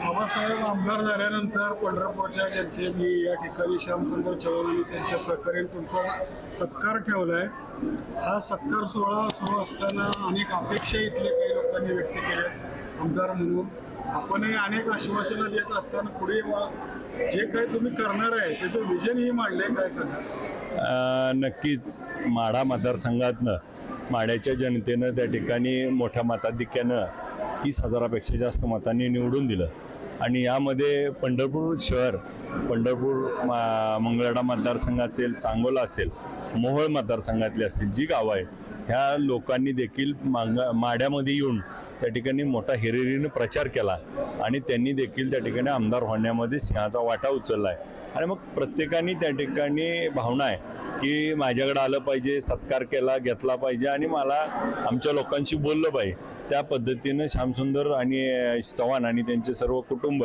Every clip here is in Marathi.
बाबासाहेब आमदार झाल्यानंतर पंढरपूरच्या जनतेने या ठिकाणी श्यामसुंदर चव्हाणांनी त्यांच्या सहकार्याने तुमचा सत्कार ठेवलाय. हा सत्कार सोहळा सुरू असताना अनेक अपेक्षा इथले काही लोकांनी व्यक्त केल्या. आमदार म्हणून आपणही अनेक आश्वासनं देत असताना पुढे वा जे काही तुम्ही करणार आहे त्याचं विजनही मांडले काय सांगा? नक्कीच माढा मतदारसंघातनं माढ्याच्या जनतेनं त्या ठिकाणी मोठ्या मताधिक्यानं तीस हजारापेक्षा जास्त मतांनी निवडून दिलं. आणि यामध्ये पंढरपूर शहर पंढरपूर मा मतदारसंघ असेल सांगोला असेल मोहोळ मतदारसंघातली असतील जी गावं आहे ह्या लोकांनी देखील मांग माड्यामध्ये येऊन त्या ठिकाणी मोठा हिरिरीनं प्रचार केला. आणि त्यांनी देखील त्या ठिकाणी आमदार होण्यामध्ये सिंहाचा वाटा उचलला आहे. आणि मग प्रत्येकाने त्या ठिकाणी भावना आहे की माझ्याकडे आलं पाहिजे सत्कार केला घेतला पाहिजे आणि मला आमच्या लोकांशी बोललं पाहिजे. त्या पद्धतीनं श्यामसुंदर आणि चव्हाण आणि त्यांचे सर्व कुटुंब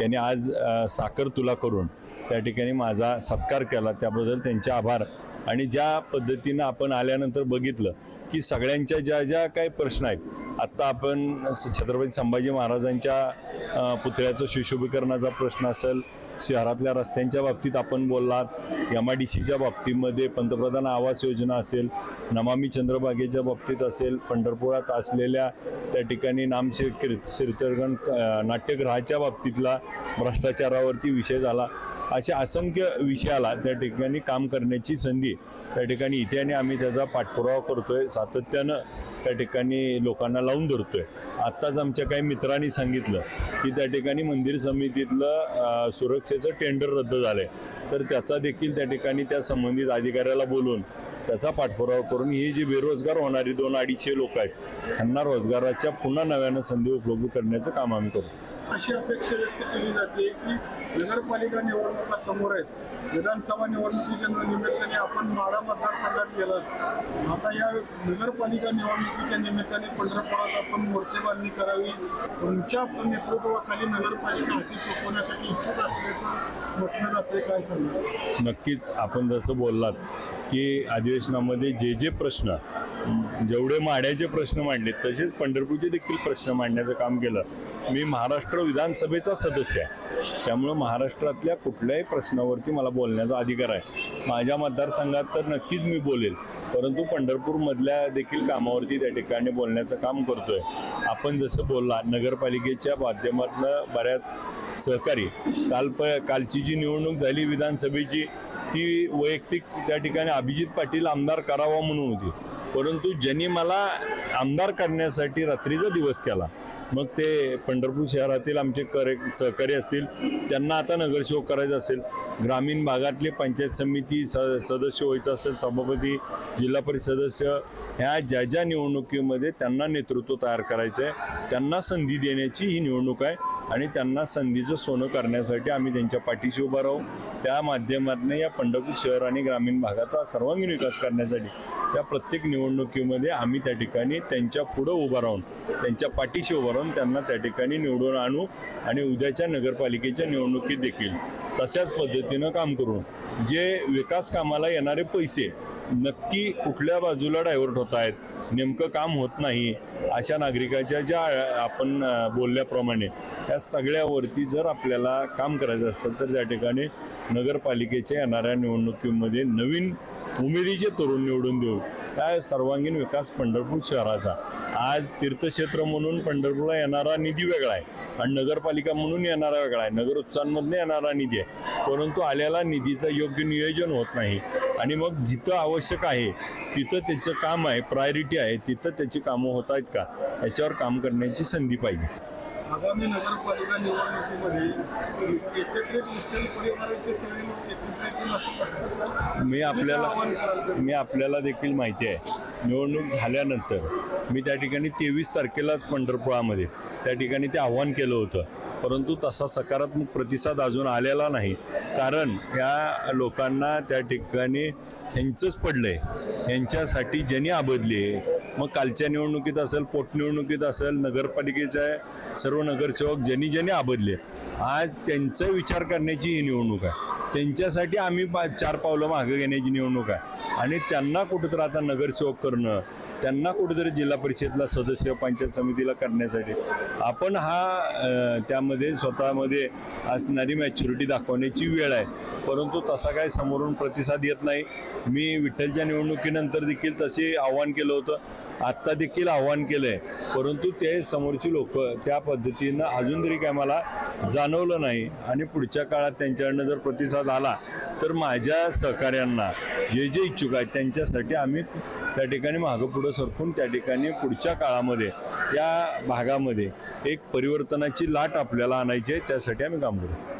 यांनी आज साखर तुला करून त्या ठिकाणी माझा सत्कार केला. त्याबद्दल त्यांचे आभार. आणि ज्या पद्धतीनं आपण आल्यानंतर बघितलं की सगळ्यांच्या ज्या ज्या काही प्रश्न आहेत आत्ता आपण छत्रपती संभाजी महाराजांच्या पुतळ्याचं सुशोभीकरणाचा प्रश्न असेल शहरातल्या रस्त्यांच्या बाबतीत आपण बोललात एम आय डी सीच्या बाबतीमध्ये पंतप्रधान आवास योजना असेल नमामी चंद्रभागेच्या बाबतीत असेल पंढरपुरात असलेल्या त्या ठिकाणी नाम कीर्तन नाट्यगृहाच्या बाबतीतला भ्रष्टाचारावरती विषय झाला. अशा असंख्य विषयाला त्या ठिकाणी काम करण्याची संधी त्या ठिकाणी इथे आणि आम्ही त्याचा पाठपुरावा करतोय सातत्यानं त्या ठिकाणी लोकांना लावून धरतोय. आत्ताच आमच्या काही मित्रांनी सांगितलं की त्या ठिकाणी मंदिर समितीतलं सुरक्षेचं टेंडर रद्द झालंय. तर त्याचा देखील त्या ठिकाणी त्या संबंधित अधिकाऱ्याला बोलून त्याचा पाठपुरावा करून ही जी बेरोजगार होणारी दोन अडीचशे लोक आहेत त्यांना रोजगाराच्या पुन्हा नव्यानं संधी उपलब्ध करण्याचं काम आम्ही करतो अशी अपेक्षा व्यक्त केली जाते की नगरपालिका निवडणुका समोर आहेत. विधानसभा निवडणुकीच्या निमित्ताने आपण माडा मतदारसंघात गेलात आता या नगरपालिका निवडणुकीच्या निमित्ताने पंढरपुरात आपण मोर्चेबांधणी करावी. तुमच्या नेतृत्वाखाली नगरपालिका हाती सोपवण्यासाठी इच्छुक असल्याचं म्हटलं जाते काय सांगा नक्कीच. आपण जसं बोललात की अधिवेशनामध्ये जे जे प्रश्न जेवढे माड्याचे प्रश्न मांडले तसेच पंढरपूरचे देखील प्रश्न मांडण्याचं काम केलं. मी महाराष्ट्र विधानसभेचा सदस्य आहे. त्यामुळं महाराष्ट्रातल्या कुठल्याही प्रश्नावरती मला बोलण्याचा अधिकार आहे. माझ्या मतदारसंघात तर नक्कीच मी बोलेल परंतु पंढरपूरमधल्या देखील कामावरती त्या ठिकाणी बोलण्याचं काम करतोय. आपण जसं बोलला नगरपालिकेच्या माध्यमातलं बऱ्याच सहकारी काल प कालची जी निवडणूक झाली विधानसभेची ती वैयक्तिक त्या ठिकाणी अभिजित पाटील आमदार करावा म्हणून होती. परंतु ज्यांनी मला आमदार करण्यासाठी रात्रीचा दिवस केला मग ते पंढरपूर शहरातील आमचे करे सहकारी असतील त्यांना आता नगरसेवक करायचं असेल ग्रामीण भागातले पंचायत समिती स सदस्य व्हायचं असेल सभापती जिल्हा परिषद सदस्य ह्या ज्या ज्या निवडणुकीमध्ये त्यांना नेतृत्व तयार करायचं आहे त्यांना संधी देण्याची ही निवडणूक आहे. आणि त्यांना संधीचं सोनं करण्यासाठी आम्ही त्यांच्या पाठीशी उभं राहू. त्या माध्यमातून या पंढरपूर शहर आणि ग्रामीण भागाचा सर्वांगीण विकास करण्यासाठी त्या प्रत्येक निवडणुकीमध्ये आम्ही त्या ठिकाणी त्यांच्या पुढं उभं राहून त्यांच्या पाठीशी उभं राहून त्यांना त्या ठिकाणी निवडून आणू आणि उद्याच्या नगरपालिकेच्या निवडणुकीत देखील तशाच पद्धतीनं काम करू. जे विकास कामाला येणारे पैसे नक्की कुठल्या बाजूला डायव्हर्ट होत आहेत नेमकं काम होत नाही अशा नागरिकाच्या ज्या आपण बोलल्याप्रमाणे त्या सगळ्यावरती जर आपल्याला काम करायचं असेल तर त्या ठिकाणी नगरपालिकेच्या येणाऱ्या निवडणुकीमध्ये नवीन उमेदीचे तरुण निवडून देऊ. काय सर्वांगीण विकास पंढरपूर शहराचा. आज तीर्थक्षेत्र म्हणून पंढरपूरला येणारा निधी वेगळा आहे आणि नगरपालिका म्हणून येणारा वेगळा आहे. नगर उत्सवांमधून येणारा निधी आहे. परंतु आलेला निधीचं योग्य नियोजन होत नाही. आणि मग जिथं आवश्यक आहे तिथं त्याचं काम आहे प्रायोरिटी आहे तिथं त्याची कामं होत आहेत का? याच्यावर काम करण्याची संधी पाहिजे. आगामी नगरपालिका निवडणुकीमध्ये एकत्रित विठ्ठल परिवाराचे सगळे लोक एकत्र येतील असं मी आपल्याला मी आपल्याला देखील माहिती आहे. निवडणूक झाल्यानंतर मी त्या ठिकाणी तेवीस तारखेलाच पंढरपुरामध्ये त्या ठिकाणी ते आव्हान केलं होतं. परंतु तसा सकारात्मक प्रतिसाद अजून आलेला नाही. कारण या लोकांना त्या ठिकाणी ह्यांचंच पडलंय. यांच्यासाठी ज्यांनी आबदली आहे मग कालच्या निवडणुकीत असेल पोटनिवडणुकीत असेल नगरपालिकेच्या सर्व नगरसेवक ज्यांनी ज्यांनी आबदले आज त्यांचा विचार करण्याची ही निवडणूक आहे. त्यांच्यासाठी आम्ही पा चार पावलं मागं घेण्याची निवडणूक आहे. आणि त्यांना कुठंतरी आता नगरसेवक करणं त्यांना कुठेतरी जिल्हा परिषदला सदस्य पंचायत समितीला करण्यासाठी. आपण हा त्यामध्ये स्वतःमध्ये असणारी मॅच्युरिटी दाखवण्याची वेळ आहे. परंतु तसा काय समोरून प्रतिसाद येत नाही. मी विठ्ठलच्या निवडणुकीनंतर देखील तसे आव्हान केलं होतं. आत्ता देखील आव्हान केलं आहे परंतु ते समोरची लोक त्या पद्धतीनं अजून तरी काय मला जाणवलं नाही. आणि पुढच्या काळात त्यांच्याकडनं जर प्रतिसाद आला तर माझ्या सहकाऱ्यांना जे जे इच्छुक आहेत त्यांच्यासाठी आम्ही त्या ठिकाणी मागं पुढं सरकून त्या ठिकाणी पुढच्या काळामध्ये या भागामध्ये एक परिवर्तनाची लाट आपल्याला आणायची आहे त्यासाठी आम्ही काम करू.